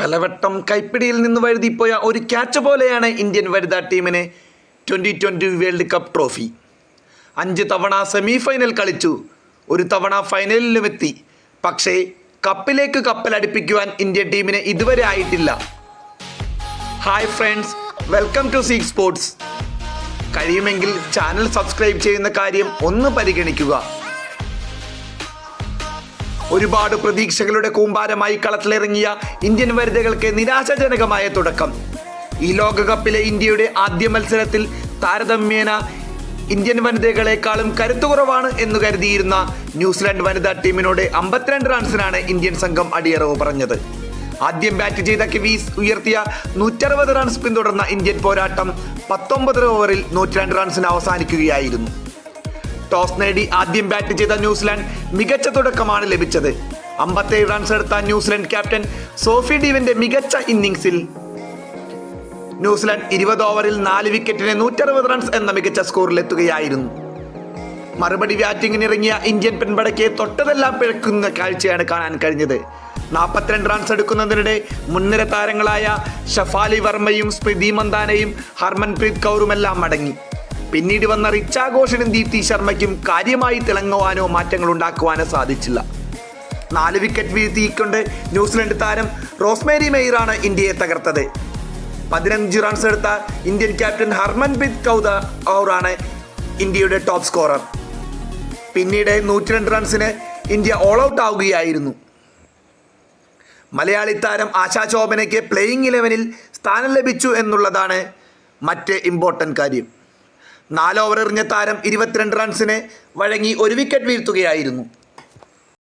പലവട്ടം കൈപ്പിടിയിൽ നിന്ന് വഴുതിപ്പോയ ഒരു ക്യാച്ച് പോലെയാണ് ഇന്ത്യൻ വനിതാ ടീമിന് twenty twenty world cup trophy അഞ്ച് തവണ സെമി ഫൈനൽ കളിച്ചു. ഒരു തവണ ഫൈനലിലുമെത്തി പക്ഷേ കപ്പിലേക്ക് കപ്പലടിപ്പിക്കുവാൻ ഇന്ത്യൻ ടീമിന് ഇതുവരെ ആയിട്ടില്ല. Hi friends welcome to seek sports കഴിയുമെങ്കിൽ ചാനൽ സബ്സ്ക്രൈബ് ചെയ്യുന്ന കാര്യം ഒന്ന് പരിഗണിക്കുക. ഒരുപാട് പ്രതീക്ഷകളുടെ കൂമ്പാരമായി കളത്തിലിറങ്ങിയ ഇന്ത്യൻ വനിതകൾക്ക് നിരാശാജനകമായ തുടക്കം. ഈ ലോകകപ്പിലെ ഇന്ത്യയുടെ ആദ്യ മത്സരത്തിൽ താരതമ്യേന ഇന്ത്യൻ വനിതകളെക്കാളും കരുത്തുകുറവാണ് എന്ന് കരുതിയിരുന്ന ന്യൂസിലാൻഡ് വനിതാ ടീമിനോട് അമ്പത്തിരണ്ട് റൺസിനാണ് ഇന്ത്യൻ സംഘം അടിയറവ് പറഞ്ഞത്. ആദ്യം ബാറ്റ് ചെയ്ത കിവീസ് ഉയർത്തിയ നൂറ്ററുപത് റൺസ് പിന്തുടർന്ന ഇന്ത്യൻ പോരാട്ടം പത്തൊമ്പത് ഓവറിൽ നൂറ്റിരണ്ട് റൺസിന് അവസാനിക്കുകയായിരുന്നു. ടോസ് നേടി ആദ്യം ബാറ്റ് ചെയ്ത ന്യൂസിലാൻഡ് മികച്ച തുടക്കമാണ് ലഭിച്ചത്. അമ്പത്തേഴ് റൺസ് എടുത്ത ന്യൂസിലാൻഡ് ക്യാപ്റ്റൻ സോഫി ഡീവിന്റെ മികച്ച ഇന്നിംഗ്സിൽ ന്യൂസിലാൻഡ് ഇരുപത് ഓവറിൽ നാല് വിക്കറ്റിന് നൂറ്ററുപത് റൺസ് എന്ന മികച്ച സ്കോറിലെത്തുകയായിരുന്നു മറുപടി ബാറ്റിംഗിന് ഇറങ്ങിയ ഇന്ത്യൻ പെൺപടയ്ക്ക് തൊട്ടതെല്ലാം പിഴക്കുന്ന കാഴ്ചയാണ് കാണാൻ കഴിഞ്ഞത്. നാൽപ്പത്തിരണ്ട് റൺസ് എടുക്കുന്നതിനിടെ മുൻനിര താരങ്ങളായ ഷഫാലി വർമ്മയും സ്മൃതി മന്ദാനയും ഹർമൻപ്രീത് കൗറുമെല്ലാം മടങ്ങി പിന്നീട് വന്ന റിച്ചാഘോഷനും ദീപ്തി ശർമ്മയ്ക്കും കാര്യമായി തിളങ്ങുവാനോ മാറ്റങ്ങൾ ഉണ്ടാക്കുവാനോ സാധിച്ചില്ല. നാല് വിക്കറ്റ് വീഴ്ത്തിക്കൊണ്ട് ന്യൂസിലൻഡ് താരം റോസ്മേരി മെയ്റാണ് ഇന്ത്യയെ തകർത്തത്. പതിനഞ്ച് റൺസ് എടുത്ത ഇന്ത്യൻ ക്യാപ്റ്റൻ ഹർമൻപ്രീത് കൗദ ഔറാണ് ഇന്ത്യയുടെ ടോപ്പ് സ്കോറർ പിന്നീട് നൂറ്റി രണ്ട് റൺസിന് ഇന്ത്യ ഓൾ ഔട്ട് ആവുകയായിരുന്നു. മലയാളി താരം ആശാ ചോപനയ്ക്ക് പ്ലേയിങ് ഇലവനിൽ സ്ഥാനം ലഭിച്ചു എന്നുള്ളതാണ് മറ്റ് ഇമ്പോർട്ടന്റ് കാര്യം. നാല് ഓവർ എറിഞ്ഞ താരം ഇരുപത്തിരണ്ട് റൺസിന് വഴങ്ങി ഒരു വിക്കറ്റ് വീഴ്ത്തുകയായിരുന്നു.